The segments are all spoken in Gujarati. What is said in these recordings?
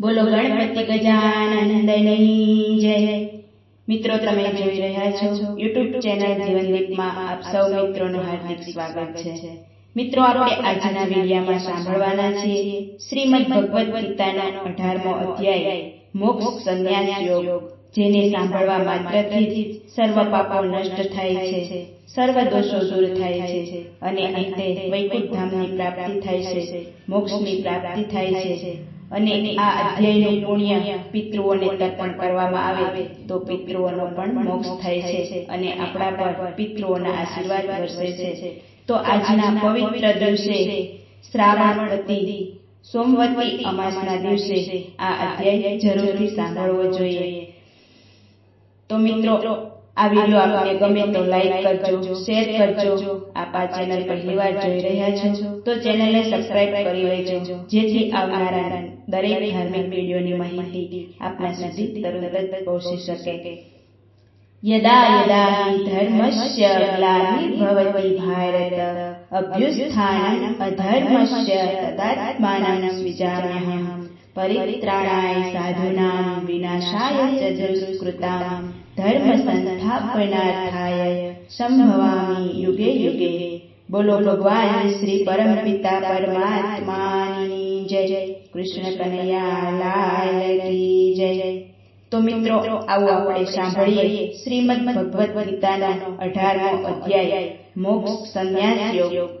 બોલો ગણપતિ ગજાનંદની જય. મિત્રો, તમે જોઈ રહ્યા છો યુટ્યુબ ચેનલ જીવનદીપમાં આપ સૌ મિત્રોનું હાર્દિક સ્વાગત છે. મિત્રો, આપણે આજના વિડીયોમાં સાંભળવાના છીએ શ્રીમદ ભગવદ્ ગીતાનો અઢારમો અધ્યાય, મોક્ષ સંન્યાસ યોગ, જેને સાંભળવા માત્રથી સર્વ પાપો નષ્ટ થાય છે, સર્વ દોષો દૂર થાય છે અને અંતે વૈકુંઠ ધામની પ્રાપ્તિ થાય છે, મોક્ષની પ્રાપ્તિ થાય છે. અને આ અધ્યાયનું પુણ્ય પિતૃઓને તર્પણ કરવામાં આવે તો પિતૃઓનો પણ મોક્ષ થાય છે અને આપણા પર પિતૃઓના આશીર્વાદ વરસે છે. તો આજના પવિત્ર દિવસે શ્રાવણવતી સોમવતી અમાસના દિવસે આ અધ્યાય જરૂરથી સાંભળવો જોઈએ. તો મિત્રો આ વીડિયો આપને ગમે તો લાઈક કરજો શેર કરજો. આપ આ ચેનલ પહેલી વાર જોઈ રહ્યા છો તો ચેનલને સબસ્ક્રાઇબ કરી લેજો. જેથી આવનારા દરેક ધાર્મિક વિડીયોની માહિતી આપના સુધી તરત જ પહોંચી શકે. યદા યદા હિ ધર્મસ્ય ગ્લાનિર્ભવતિ ભારત. અભ્યુત્થાનમ અધર્મસ્ય તદાત્માનં સ્વિજામ્યહમ પરિત્રાણાય સાધુનાં વિનાશાય ચ દુષ્કૃતામ ધર્મ સંસ્થાપનાર્થાય સંભવામી યુગે યુગે બોલો ભગવાન શ્રી પરમપિતા પરમાત્માની જય કૃષ્ણ કનૈયા લાલ કી જય તો મિત્રો આવો આપણે સાંભળીએ શ્રીમદ ભગવદ્ ગીતાનો અઢારમો અધ્યાય. મોક્ષ સંન્યાસ યોગ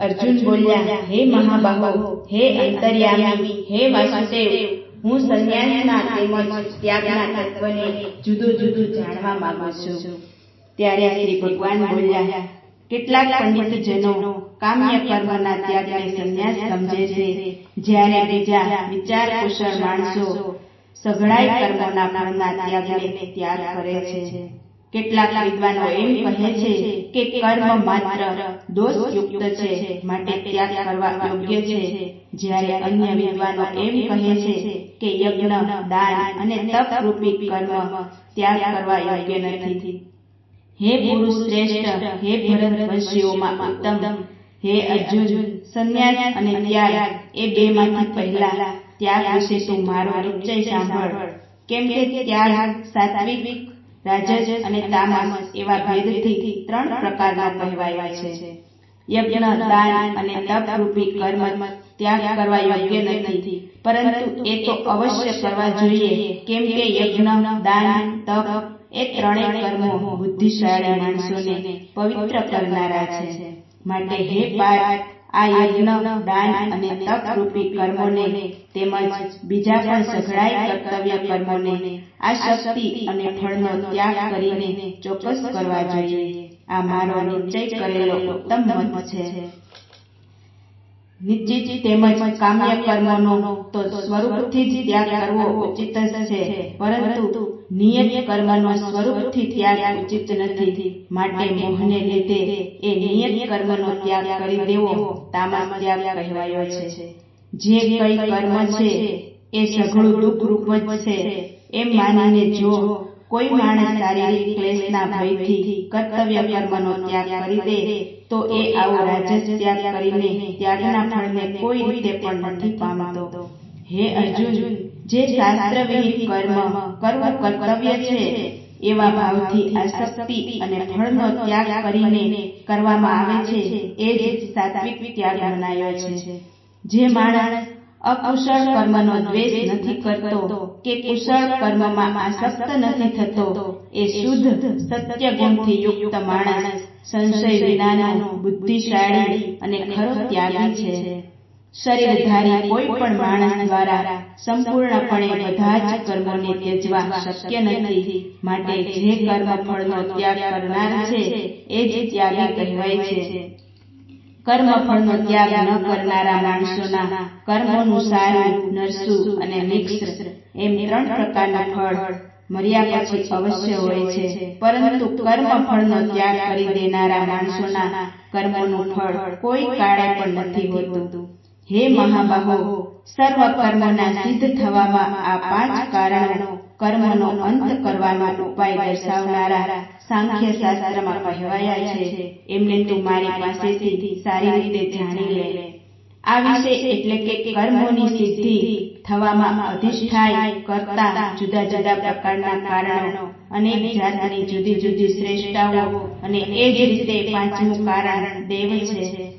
અર્જુન બોલ્યા, હે મહાબાહો, હે અંતર્યામી, હે વાસુદેવ, હું સંન્યાસના તેમજ ત્યાગના તત્વને જુદું જુદું જાણવા માંગુ છું. ત્યારે શ્રી ભગવાન બોલ્યા, કેટલાક પંડિતજનો કામ્ય કર્મના ત્યાગને સંન્યાસ સમજે છે. જ્યારે બીજા વિચાર કુશળ માણસો સઘળાઈ કર્મના ત્યાગને ત્યાગ કરે છે. કેટલાક વિદ્વાનો એમ કહે છે કે કર્મ માત્ર દોષયુક્ત છે માટે ત્યાગ કરવા યોગ્ય છે. જ્યારે અન્ય વિદ્વાનો એમ કહે છે કે યજ્ઞ દાન અને તપ રૂપી કર્મ ત્યાગ કરવા યોગ્ય નથી. હે પુરુષ શ્રેષ્ઠ હે ભરત વંશીઓમાં ઉત્તમ હે અર્જુન સંન્યાસ અને ત્યાગ એ બેમાંથી પહેલા. ત્યાગ વિશે તું મારો નિશ્ચય સાંભળ. કેમ કે ત્યાગ સાત્વિક રાજસ અને તામસ એવા ભેદથી ત્રણ પ્રકારના કહેવાયા છે. યજ્ઞ દાન અને તપ રૂપી કર્મ ત્યાગ કરવા યોગ્ય નથી. પરંતુ એ તો અવશ્ય કરવા જોઈએ. કેમ કે યજ્ઞ દાન તપ એ ત્રણેય કર્મો બુદ્ધિશાળી માણસોને પવિત્ર કરનારા છે. માટે હે પાર્થ આ યજ્ઞ દાન અને તપ રૂપી કર્મોને તેમજ બીજા પણ સઘળાય કર્તવ્ય કર્મોને આ શક્તિ અને ફળનો ત્યાગ કરીને ચોક્કસ કરવા જોઈએ. આ મારો નિશ્ચય કરેલો ઉત્તમ મત છે. નિશ્ચિત તેમજ કામ્ય કર્મનો તો સ્વરૂપથી જ ત્યાગ કરવો ઉચિત છે. પરંતુ નિયત કર્મનો સ્વરૂપથી ત્યાગ ઉચિત નથી. માટે મોહને લીધે એ નિયત કર્મનો ત્યાગ કરી દેવો તામસ ત્યાગ કહેવાયો છે. જે કઈ કર્મ છે, એ સઘળું દુઃખ રૂપ જ છે. એમ માનીને જો કોઈ માણસ શારીરિક ક્લેશના ભયથી કર્તવ્ય કર્મનો ત્યાગ કરી દે તો એ આવો રાજસ ત્યાગ કરીને ત્યાગના ફળને કોઈ રીતે પણ નથી પામતો. હે અર્જુન જે શાસ્ત્ર વિહિત કર્મ કરવું કર્તવ્ય છે એવા ભાવથી આસક્તિ અને ફળનો ત્યાગ કરીને કરવામાં આવે છે એ જ સાત્વિક ત્યાગ મનાયો છે. જે માણસ અકુશળ કર્મનો દ્વેષ નથી કરતો કે કુશળ કર્મમાં આસક્ત નથી થતો એ શુદ્ધ સત્ય ગુણથી યુક્ત માણસ સંશય વિનાનો બુદ્ધિશાળી અને ખરો ત્યાગી છે. શરીરધારી કોઈ પણ માણસ દ્વારા સંપૂર્ણપણે બધા જ કર્મોને ત્યજવા શક્ય નથી. માટે જે કર્મ ફળનો ત્યાગ કરનાર છે, એ જ ત્યાગી કહેવાય છે. કર્મફળનો ત્યાગ ન કરનારા માણસોના કર્મોનું સારું નરસું અને મિક્સ એમ ત્રણ પ્રકારના ફળ મર્યા પછી અવશ્ય હોય છે. પરંતુ કર્મફળનો ત્યાગ કરી દેનારા માણસોના કર્મનું ફળ કોઈ કાળે પણ નથી હોતું. હે મહાબાહો સર્વ કર્મના સિદ્ધ થવામાં આ પાંચ કારણો કર્મનો અંત કરવાનો ઉપાય દર્શાવનારા સાંખ્ય શાસ્ત્રમાં કહેવાયા છે. એમને તું મારી પાસેથી સારી રીતે જાણી લે. આ વિશે એટલે કે કર્મોની સિદ્ધિ થવામાં અધિષ્ઠાય કરતા જુદા જુદા પ્રકારના કારણો. અનેક જાતની જુદી જુદી શ્રેષ્ઠતાઓ અને એ જ રીતે પાંચમું કારણ દેવ છે.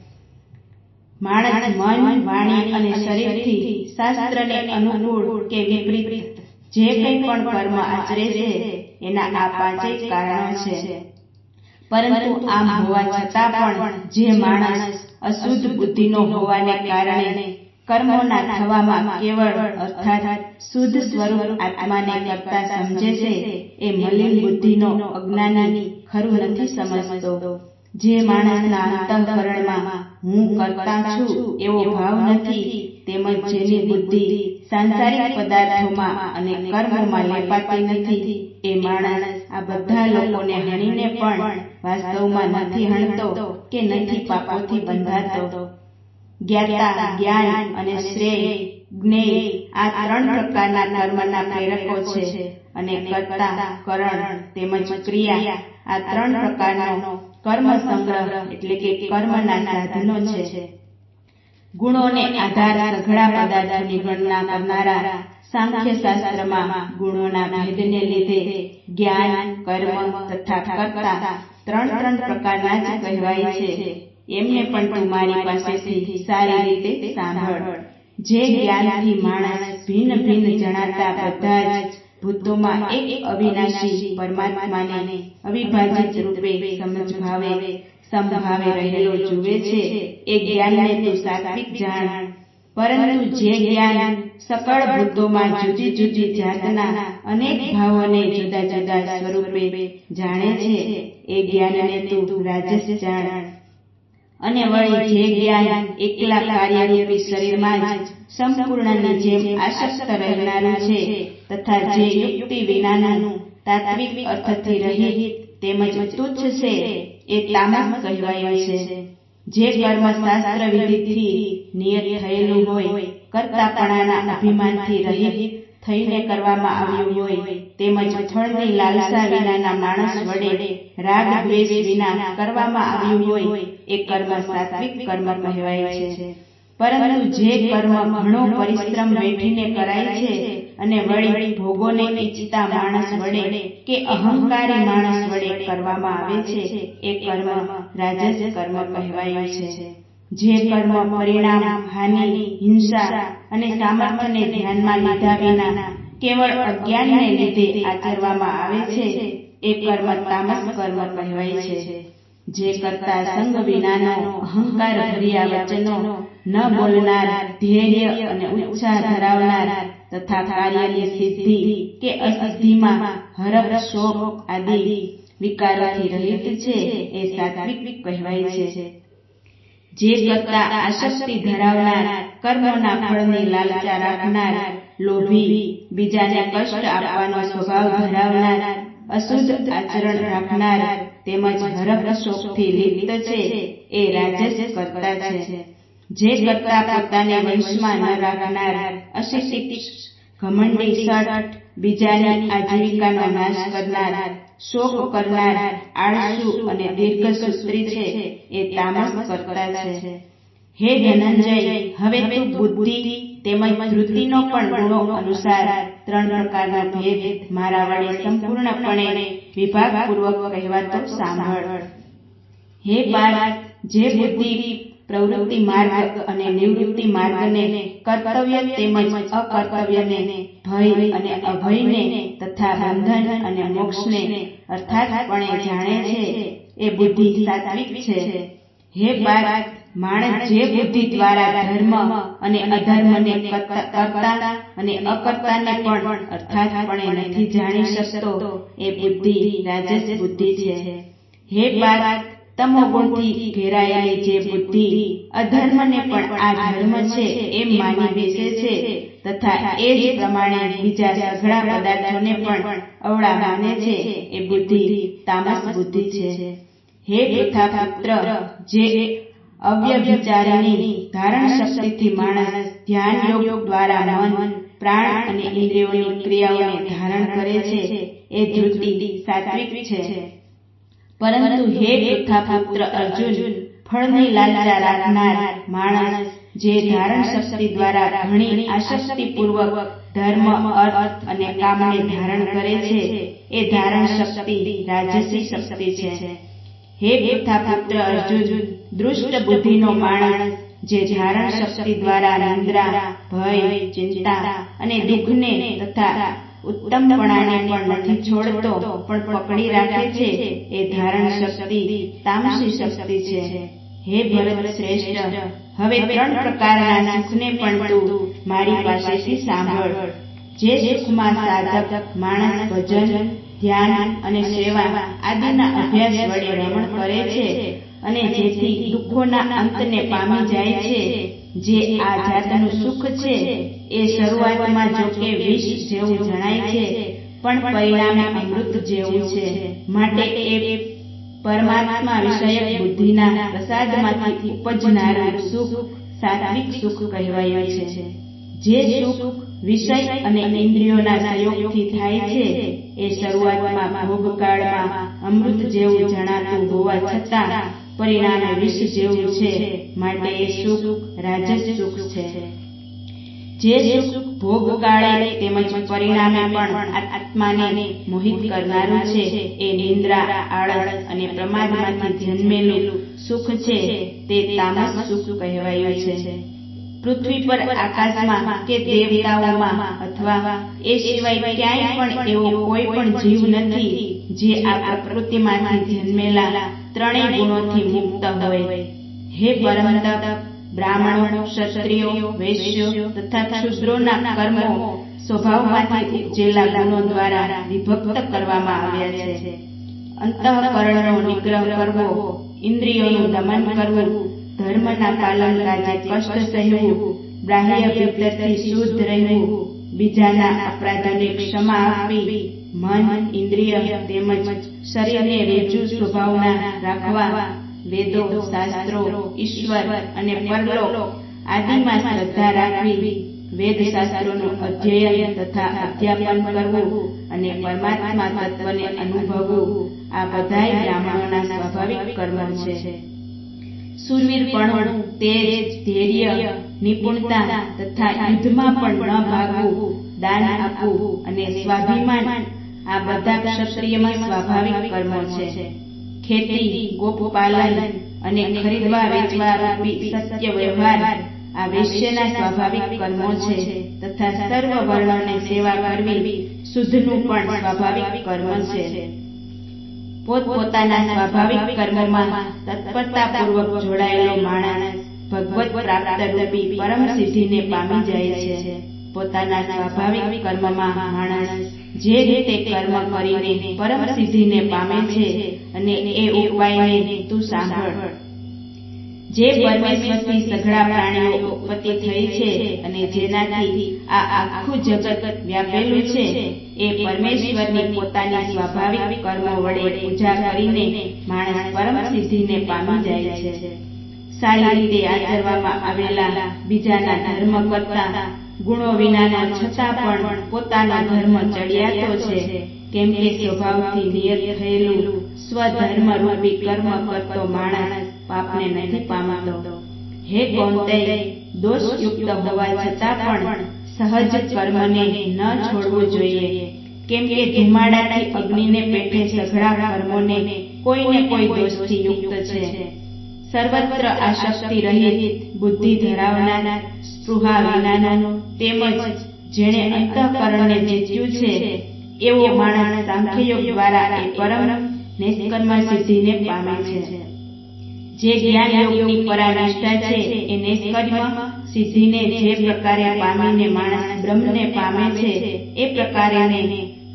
માણસ મન વાણી અને શરીરથી શાસ્ત્રને અનુકૂળ કે વિપરીત. જે કંઈ પણ કર્મ આચરે છે એના આ પાંચેય કારણો છે. પરંતુ આમ હોવા છતાં પણ જે માણસ અશુદ્ધ બુદ્ધિનો હોવાને કારણે કર્મોના થવામાં કેવળ અર્થાત શુદ્ધ સ્વરૂપ આત્માને કરતા સમજે છે એ મલિન બુદ્ધિનો અજ્ઞાની ખરું નથી સમજતો. જે માણસના અંતઃકરણમાં હું કરતા છું એવો ભાવ નથી તેમજ જેની બુદ્ધિ સાંસારિક પદાર્થોમાં અને કર્મોમાં લેપાતી નથી. એ માણસ આ બધા લોકોને હણીને પણ વાસ્તવમાં નથી હણતો કે નથી પાપોથી બંધાતો. જ્ઞાતા, જ્ઞાન અને શ્રેય, જ્ઞેય આ ત્રણ પ્રકારના કર્મના પ્રેરકો છે અને કર્તા, કરણ તેમજ ક્રિયા આ ત્રણ પ્રકારનો કર્મ સંગ્રહ એટલે કે કર્મના સાધનો છે. ગુણોને આધાર સઘળા પદાર્થોની ગણના કરનારા સાંખ્ય શાસ્ત્રમાં ગુણોના ભેદને લીધે જ્ઞાન, કર્મ તથા કર્તા ત્રણ ત્રણ પ્રકારના જ કહેવાય છે. એમને પણ તું મારી પાસેથી સારી રીતે સાંભળ. જે જ્ઞાનથી માણસ ભિન્ન ભિન્ન જણાતા બધા જ ભૂતોમાં એક અવિનાશી પરમાત્માને અવિભાજિત રૂપે સમજભાવે સંભાવે રહેલો જુએ છે, એ જ્ઞાનને તું સાત્વિક જાણ. પરંતુ જે જ્ઞાન સકળ ભૂતોમાં જુદી જુદી જાતના અનેક ભાવોને જુદા જુદા સ્વરૂપે જાણે છે, એ જ્ઞાનને તું રાજસ જાણ. અને વળી જે જ્ઞાન એકલા કાર્યરૂપી શરીરમાં જ સંપૂર્ણની જેમ આસક્ત રહેનારું છે, તથા જે યુક્તિ વિનાનું તાત્વિક અર્થથી રહિત તેમજ તુચ્છ છે એ તામસ કહેવાય છે જે કર્મ શાસ્ત્ર વિધિથી નિયત થયેલું હોય કરતાપણાના અભિમાનથી રહિત થઈને કરવામાં આવ્યું હોય તેમજ ફળની લાલસા વિનાના માણસ વડે રાગ દ્વેષ વિના કરવામાં આવ્યું હોય એ કર્મ સાત્વિક કર્મ કહેવાય છે. પરંતુ જે કર્મ ઘણો પરિશ્રમ વેઠીને કરાય છે અને વળી ભોગોને ઈચ્છતા માણસ વડે કે અહંકારી માણસ વડે કરવામાં આવે છે, એ કર્મ રાજસ કર્મ કહેવાય છે. જે કર્મ પરિણામ, હાનિ, હિંસા અને સામર્થ્યને ધ્યાનમાં લીધા વિના કેવળ અજ્ઞાનને લીધે આચરવામાં આવે છે, એ કર્મ તામસ કર્મ કહેવાય છે. જે કરતા સંગ વિનાનો અહંકાર ભર્યા વચનો ન બોલનાર ધૈર્ય અને ઉત્સાહ ધરાવનાર તથા કાર્યની સિદ્ધિ કે અસિદ્ધિમાં હરખ શોક આદિ વિકારોથી રહિત છે એ સાત્વિક કહેવાય છે. જે કરતા આસક્તિ ધરાવનાર, કર્મના ફળની લાલચા રાખનાર, લોભી, બીજાને કષ્ટ આપવાનો સ્વભાવ ધરાવનાર, અશુદ્ધ આચરણ રાખનાર, તેમજ હરખ શોકથી લિપ્ત છે એ રાજસ કરતા છે. જે કરતા પોતાને વંશમાં ન રાખનાર અશિક્ષિત ઘમંડી સટ બીજાની આજીવિકાનો નાશ કરનાર, શોક કરનાર, આળસુ અને દીર્ઘસૂત્રી છે એ તામસ કરતા છે. હે ધનંજય, હવે તું બુદ્ધિ તેમજ વૃત્તિનો પણ ગુણો અનુસાર ત્રણ પ્રકારના ભેદ મારા વડે સંપૂર્ણપણે વિભાગપૂર્વક કહેવાતો સાંભળ. હે બાળક જે બુદ્ધિ પ્રવૃત્તિ માર્ગ અને નિવૃત્તિ માર્ગને કર્તવ્ય તેમજ અકર્તવ્યને ભય અને અભયને તથા બંધન અને મોક્ષને અર્થાતપણે જાણે છે એ બુદ્ધિ સાત્વિક છે. હે પાર્થ, માણસ જે બુદ્ધિ દ્વારા ધર્મ અને અધર્મને કરતા અને અકર્તાને પણ અર્થાતપણે નથી જાણી શકતો, એ બુદ્ધિ રાજસ બુદ્ધિ છે. હે પાર્થ તમો ગુણથી ઘેરાયેલી જે બુદ્ધિ, અધર્મને પણ આ ધર્મ છે, એમ માની બેસે છે. તથા એ જ પ્રમાણે બીજા સઘળા પદાર્થોને પણ અવળા માને છે. એ બુદ્ધિ તામસ બુદ્ધિ છે. હે પૃથા પુત્ર જે અવ્યભિચારની ધારણ શક્તિથી માણસ ધ્યાન યોગ દ્વારા મન, પ્રાણ અને ઇન્દ્રિયોની ક્રિયાઓને ધારણ કરે છે, એ ધૃતિ સાત્વિક છે. પરંતુ હે પૃથા પુત્ર અર્જુન ફળની લાલચા રાખનાર માણસ જે ધારણ શક્તિ દ્વારા ઘણી આસક્તિપૂર્વક ધર્મ અર્થ અને કામને ધારણ કરે છે. એ ધારણ શક્તિ રાજસી શક્તિ છે. હે પૃથા પુત્ર અર્જુન દૃષ્ટ બુદ્ધિનો માણસ જે ધારણ શક્તિ દ્વારા નિંદ્રા ભય ચિંતા અને દુઃખને તથા ઉત્તમપણાને પણ નથી છોડતો પણ પકડી રાખે છે એ ધારણ શક્તિ તામસી શક્તિ છે. હે ભરત શ્રેષ્ઠ હવે ત્રણ પ્રકારના સુખને પણ તું મારી પાસેથી સાંભળ. જે સુખમાં સાધક માણસ ભજન ધ્યાન અને સેવા આદિના અભ્યાસ વડે રમણ કરે છે અને જેથી દુઃખોના અંતને પામી જાય છે. જે આ જાતનું સુખ છે, એ શરૂઆતમાં જો કે વિષ જેવું જણાય છે, પણ પરિણામે અમૃત જેવું છે. માટે એ પરમાત્મા વિષયક બુદ્ધિના પ્રસાદમાંથી ઉપજનારું સુખ સાત્વિક સુખ કહેવાય છે. જે સુખ વિષય અને ઇન્દ્રિયોના સહયોગથી થાય છે, એ શરૂઆતમાં ભોગકાળમાં અમૃત જેવું જણાતું હોવા છતાં પરિણામે વિષ જેવું છે માટે એ સુખ રાજસ સુખ છે. જે સુખ ભોગકાળે તેમજ પરિણામે પણ આત્માને મોહિત કરનારું છે. એ નિંદ્રા આળસ અને પ્રમાદમાંથી જન્મેલું સુખ છે. તે તામસ સુખ કહેવાયું છે. પૃથ્વી પર આકાશમાં કે દેવતાઓમાં અથવા એ સિવાય ક્યાંય પણ એવો કોઈ પણ જીવ નથી જે આ પ્રકૃતિમાંથી જન્મેલા. ત્રણેય ગુણોથી મુક્ત હોય. હે પરમતપ, બ્રાહ્મણો, ક્ષત્રિયો, વૈશ્યો તથા શુદ્રોના કર્મો સ્વભાવમાંથી ઉપજેલા ગુણો દ્વારા વિભક્ત કરવામાં આવ્યા છે. અંતઃકરણનો નિગ્રહ કરવો, ઇન્દ્રિયોનું દમન કરવું, ધર્મના પાલન કાજે કષ્ટ સહેવું, બાહ્ય ભીતરથી શુદ્ધ રહેવું, બીજાના અપરાધોને ક્ષમા આપવી મન, ઇન્દ્રિય તેમજ શરીરને રેજુ સ્વભાવના રાખવા, વેદો, શાસ્ત્રો, ઈશ્વર અને પરલોક આદિમાં શ્રદ્ધા રાખવી વેદ શાસ્ત્રોનું અધ્યયન તથા અધ્યાપન કરવું અને પરમાત્મા તત્વને અનુભવવું આ બધાય બ્રાહ્મણોના સ્વાભાવિક કર્મ છે. સુરવીરપણું, તેજ, ધૈર્ય, નિપુણતા તથા યુદ્ધમાં પણ ન ભાગવું, દાન આપવું અને સ્વાભિમાન આ બધા ક્ષત્રિયમાં સ્વાભાવિક કર્મો છે. ખેતી, ગોપપાલન અને ખરીદવા, વેચવા રૂપી સત્ય વ્યવહાર આ વૈશ્યના સ્વાભાવિક કર્મો છે તથા સર્વ વર્ણોને સેવા કરવી શુદ્ધનું પણ સ્વાભાવિક કર્મ છે. પોતપોતાના સ્વાભાવિક કર્મમાં તત્પરતાપૂર્વક જોડાયેલો માણસ ભગવત પ્રાપ્ત રૂપી પરમ સિદ્ધિને પામી જાય છે. પોતાના સ્વાભાવિક કર્મમાં માણસ જે રીતે કર્મ કરીને પરમ સિદ્ધિને પામે છે અને એ ઉપાયને તું સાંભળ. જે પરમેશ્વરથી સઘળા પ્રાણીઓ ઉત્પત્તિ થઈ છે અને જેનાથી આ આખું જગત વ્યાપેલું છે, એ પરમેશ્વરની પોતાની સ્વાભાવિક કર્મો વડે પૂજા કરીને માણસ પરમ સિદ્ધિને પામી જાય છે. સારી રીતે આચરવામાં આવેલા બીજાના ધર્મ કરતા ગુણો વિનાના છતાં પણ પોતાનો ધર્મ ચડિયાતો છે. કેમ કે સ્વભાવથી નિયત થયેલું સ્વધર્મ રૂપી કર્મ કરતો માણસ પાપને નથી પામતો. હે કૌંતેય દોષયુક્ત હોવા છતાં પણ સહજ કર્મને ન છોડવું જોઈએ. કેમ કે ધુમાડાથી અગ્નિને પેટે સઘળા કર્મોને કોઈને કોઈ દોષથી યુક્ત છે. સર્વત્ર આશક્તિ રહિત બુદ્ધિ ધરાવનાર સ્પૃહા વિનાનો તેમજ જેણે અંતઃકરણને જીત્યું છે, એવો માણસ સાંખ્યયોગ દ્વારા એ પરમ નિષ્કર્મ સિદ્ધિને પામે છે. જે જ્ઞાન યોગની પરાનિષ્ઠા છે, એ નિષ્કર્મ સિદ્ધિને જે પ્રકારે પામીને માણસ બ્રહ્મને પામે છે, એ પ્રકારે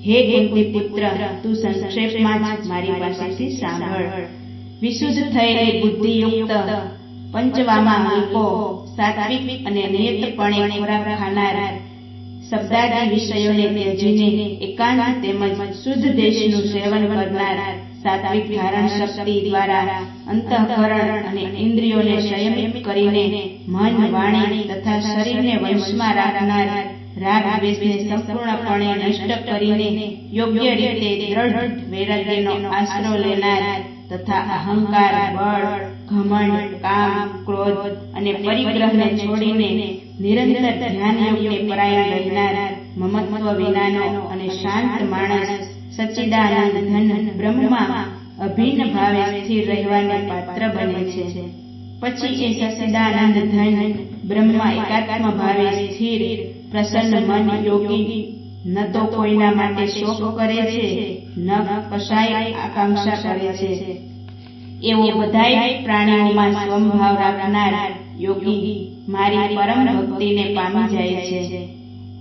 હે કુંતી પુત્ર તું સંક્ષેપમાં મારી પાસેથી સાંભળ. વિશુદ્ધ થયેલી બુદ્ધિયુક્ત પંચવામાં લોકો સાત્વિક અને નિયતપણે ખાનાર શબ્દાદી વિષયોને ત્યજીને એકાંત તેમજ શુદ્ધ દેશનું સેવન કરનાર સાત્વિક ધારણ શક્તિ દ્વારા અંતઃકરણ અને ઇન્દ્રિયોને સંયમિત કરીને મન, વાણી તથા શરીરને વંશમાં રાખનાર રાગ દ્વેષને સંપૂર્ણપણે નષ્ટ કરીને યોગ્ય રીતે દ્રઢ વૈરાગ્યનો આશરો લેનાર તથા અહંકાર બળ ઘમંડ કામ ક્રોધ અને પરિગ્રહને છોડીને નિરંતર ધ્યાન યોગને પરાયણ રહેનાર મમત્વ વિનાનો અને શાંત માણસ સચ્ચિદાનંદ ધન બ્રહ્મમાં અભિન્ન ભાવે સ્થિર રહેવાને પાત્ર બને છે. પછી એ સચ્ચિદાનંદ ધન બ્રહ્મમાં એકાત્મ ભાવે સ્થિર પ્રસન્ન મન યોગી ન તો કોઈના માટે શોક કરે છે. ન કશાય આકાંક્ષા કરે છે. એવો બધાય પ્રાણીઓમાં સ્વભાવ રાખનાર યોગી મારી પરમ ભક્તિને પામી જાય છે.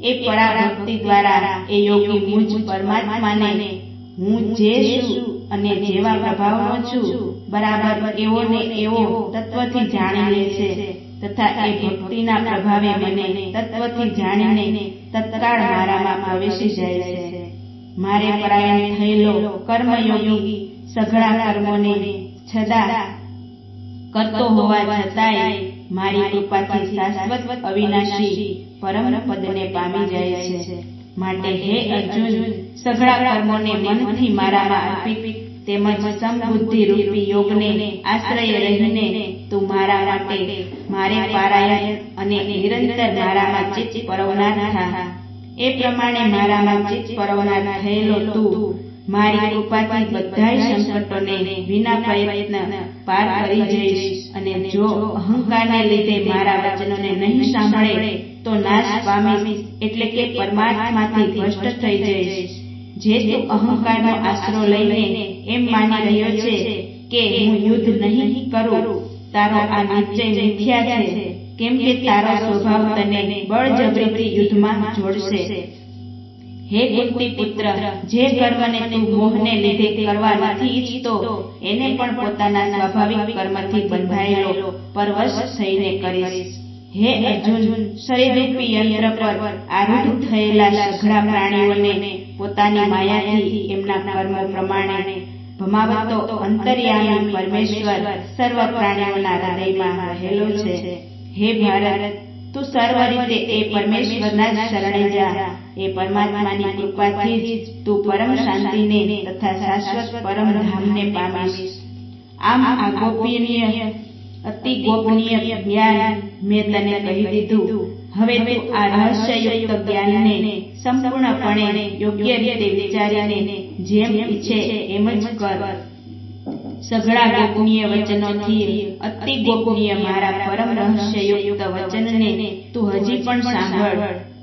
એ પરાભક્તિ દ્વારા એ યોગી મુજ પરમાત્માને હું જે છું અને જેવા પ્રભાવનો છું બરાબર એવો ને એવો તત્વથી જાણી લે છે. તથા એ ભક્તિના પ્રભાવે મને તત્વથી જાણીને તત્કાળ મારામાં પ્રવેશી જાય છે. મારે પરાયણ થયેલો કર્મયોગી સઘળા કર્મોને છતાં કરતો હોવા છતાંય મારી કૃપાથી શાશ્વત અવિનાશી પરમ પદને પામી જાય છે. માટે હે અર્જુન, સઘળા કર્મોને મનથી મારામાં અર્પિત તેમજ સમબુદ્ધિ રૂપી યોગને આશ્રય રહીને તું મારા માટે મારે પારાયણ અને નિરંતર મારામાં ચિત્ત પરવના થા. એ પ્રમાણે મારામાં ચિત્ત પરવનાર થયેલો તું, મારી કૃપાથી બધાય સંકટોને વિના પ્રયત્ન પાર કરી જઈશ. અને જો અહંકારને લીધે મારા વચનોને નહીં સાંભળે, તો નાશ પામીશ એટલે કે પરમાત્માથી ભ્રષ્ટ થઈ જઈશ. જે તું અહંકારનો આશરો લઈને એમ માની રહ્યો છે કે હું યુદ્ધ નહીં કરું, તારો આ નિશ્ચય મિથ્યા છે. કેમ કે તારો સ્વભાવ તને બળજબરીથી યુદ્ધમાં જોડશે. હે કુંતી પુત્ર જે કર્મને તું મોહને લીધે કરવા નથી ઈચ્છતો એને પણ પોતાના સ્વાભાવિક કર્મથી બંધાયેલો પરવશ થઈને કરીશ. હે અર્જુન શરીરરૂપી યંત્ર પર આરૂઢ થયેલા સઘળા પ્રાણીઓને પોતાની માયાથી એમના કર્મ પ્રમાણે ભમાવતો અંતર્યામી પરમેશ્વર સર્વ પ્રાણીઓના હૃદયમાં રહેલો છે. હે ભારત, તું સર્વ રીતે એ પરમેશ્વરના જ શરણે જા. એ પરમાત્માની કૃપાથી જ તું પરમ શાંતિને તથા શાશ્વત પરમ ધામને પામીશ. આમ આ ગોપનીય, અતિ ગોપનીય જ્ઞાન મેં તને કહી દીધું. હવે તું આ રહસ્યયુક્ત જ્ઞાનને સંપૂર્ણપણે યોગ્ય રીતે વિચારીને જેમ ઈચ્છે એમ જ કર. સઘળા ગોપનીય વચનોથી અતિ ગોપનીય મારા પરમ રહસ્યયુક્ત વચનને તું હજી પણ સાંભળ.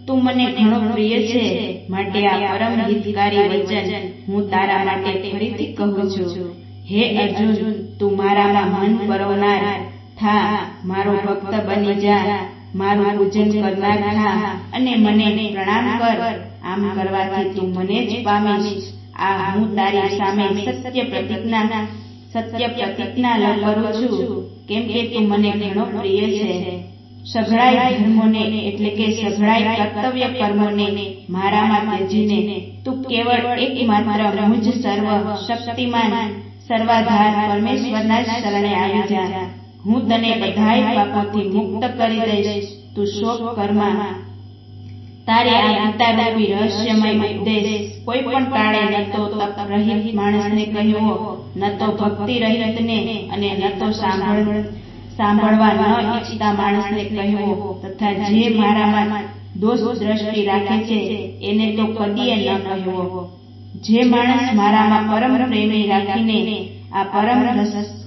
તું મને ઘણો પ્રિય છે, માટે આ પરમ હિતકારી વચન હું તારા માટે ફરીથી કહું છું. હે અર્જુન, તું મારામાં મન પરોવનાર. થા, મારો ભક્ત બની જા. મારું પૂજન કરનાર થા અને મને પ્રણામ કર. આમ કરવાથી તું મને જ પામીશ. આ હું તારી સામે સત્ય પ્રતિજ્ઞા સત્ય પ્રતિજ્ઞા કરું છું, કેમ કે તું મને ઘણો પ્રિય છે. સઘળાય ધર્મોને એટલે કે સઘળાય કર્તવ્ય કર્મોને મારામાં ત્યજીને તું કેવળ એકમાત્ર જ સર્વ શક્તિમાન, સર્વાધાર પરમેશ્વરના શરણે આવી જા. હું તને બધાય પાપોથી મુક્ત કરી દઈશ, તું શોક કર્મા તારે આ ગીતારૂપી રહસ્યમય ઉપદેશ કોઈ પણ કાળે ન તો તપ રહિત માણસને કહ્યું ન તો ભક્તિ રહિતને અને ન તો સાંભળ, સાંભળવા ન ઈચ્છતા માણસને કહ્યું તથા જે મારામાં દોષ દ્રષ્ટિ રાખે છે, એને તો કદીએ ન કહ્યો જે માણસ મારામાં પરમ પ્રેમી રાખીને આ પરમ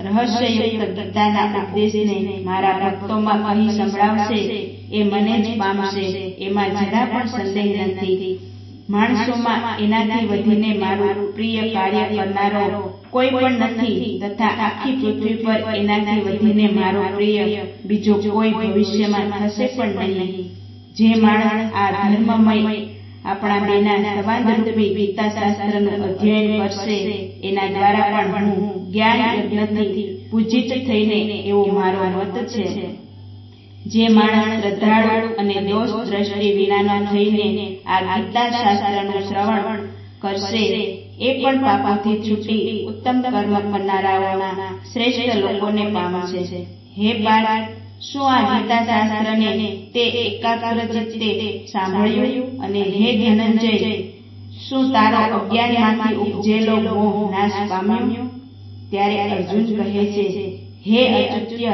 રહસ્યયુક્ત ગીતાના ઉપદેશને મારા ભક્તોમાં કહી સંભળાવશે, એ મને જ પામશે, એમાં જરા પણ સંદેહ નથી. માણસોમાં એનાથી વધીને મારું પ્રિય કાર્ય કરનારો કોઈ પણ નથી તથા આખી પૃથ્વી પર એનાથી વધીને મારો પ્રિય બીજો કોઈ ભવિષ્યમાં થશે પણ નહીં. જે માણસ આ ધર્મમય આપણા બેના સંવાદરૂપી ગીતા શાસ્ત્રનું અધ્યયન કરશે. એના દ્વારા પણ હું જ્ઞાન યજ્ઞથી પૂજિત થઈને એવો મારો મત છે. જે માણસ શ્રદ્ધાળુ અને દોષ દ્રષ્ટિ વિનાનો થઈને આ ગીતા શાસ્ત્રનું શ્રવણ કરશે, એ પણ પાપોથી છૂટી ઉત્તમ કર્મ કરનારાઓના શ્રેષ્ઠ લોકોને પામશે. હે બાળક શું આ ગીતા શાસ્ત્રને તે એકાગ્ર ચિત્તે સાંભળ્યું? અને હે ધનંજય, શું તારો અજ્ઞાનમાંથી ઉપજેલો મોહ નાશ પામ્યો? ત્યારે અર્જુન કહે છે, હે અચ્યુત્ય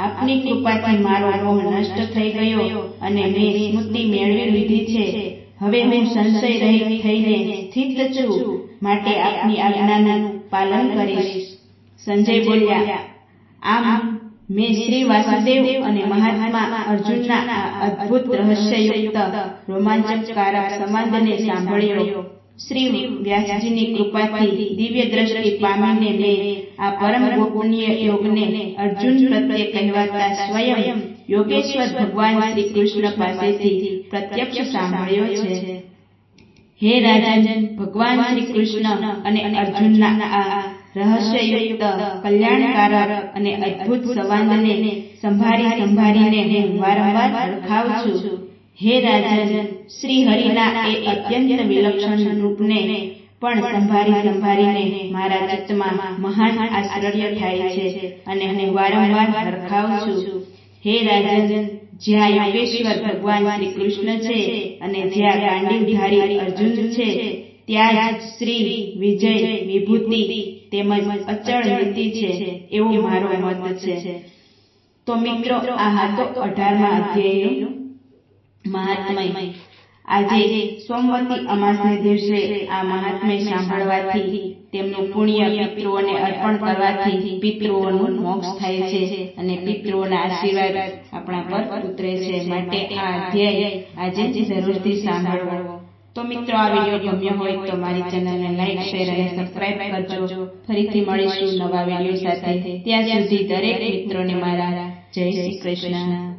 આપની કૃપાથી મારો મોહ નષ્ટ થઈ ગયો અને મેં સ્મૃતિ મેળવી લીધી છે. હવે હું સંશય રહિત થઈને સ્થિત છું. માટે આપની આજ્ઞાનું પાલન કરીશ. સંજય બોલ્યા, આમ મેં શ્રી વાસુદેવ અને મહાત્મા અર્જુનના અદ્ભુત રહસ્યયુક્ત રોમાંચકારક સંવાદને સાંભળ્યો. શ્રી વ્યાસજીની કૃપાથી દિવ્ય દ્રષ્ટિ પામીને મેં આ પરમ ગોપનીય યોગને અર્જુન પ્રત્યે કહેવાતા સ્વયં યોગેશ્વર ભગવાન શ્રી કૃષ્ણ પાસેથી પ્રત્યક્ષ સાંભળ્યો છે. હે રાજાજન ભગવાન શ્રી કૃષ્ણ અને અર્જુનના આ રહસ્યયુક્ત, કલ્યાણકારક અને અદ્ભુત સંવાદને સંભાળી સંભાળીને હું વારંવાર રખાવું છું. હે રાજન શ્રી હરિના એ અત્યંત વિલક્ષણ રૂપને પણ સંભાળી સંભાળીને મારા ચિત્તમાં મહાન આશ્ચર્ય થાય છે અને હું વારંવાર હરખાવું છું. હે રાજન, જ્યાં યોગેશ્વર ભગવાન શ્રી કૃષ્ણ છે અને જ્યાં ગાંડીવધારી અર્જુન છે, ત્યાં જ શ્રી વિજય વિભૂતિ તેમજ અચળ નીતિ છે એવો મારો મત છે. તો મિત્રો, આ હતો અઢારમા અધ્યાયનું મહાત્મય. આજે સોમવતી અમાસને દિવસે આ મહાત્મય સાંભળવાથી તેમનું પુણ્ય પિતૃઓને અર્પણ કરવાથી પિતૃઓનું મોક્ષ થાય છે અને પિતૃઓના આશીર્વાદ આપણા પર ઉતરે છે. માટે આ અધ્યાય આજે જરૂરથી સાંભળવો. તો મિત્રો, આ વીડિયો ગમ્યો હોય તો મારી ચેનલને લાઈક, શેર અને સબસ્ક્રાઇબ કરજો. ફરીથી મળીશું નવા વીડિયો સાથે. ત્યાં સુધી દરેક મિત્રોને મારા જય શ્રી કૃષ્ણ.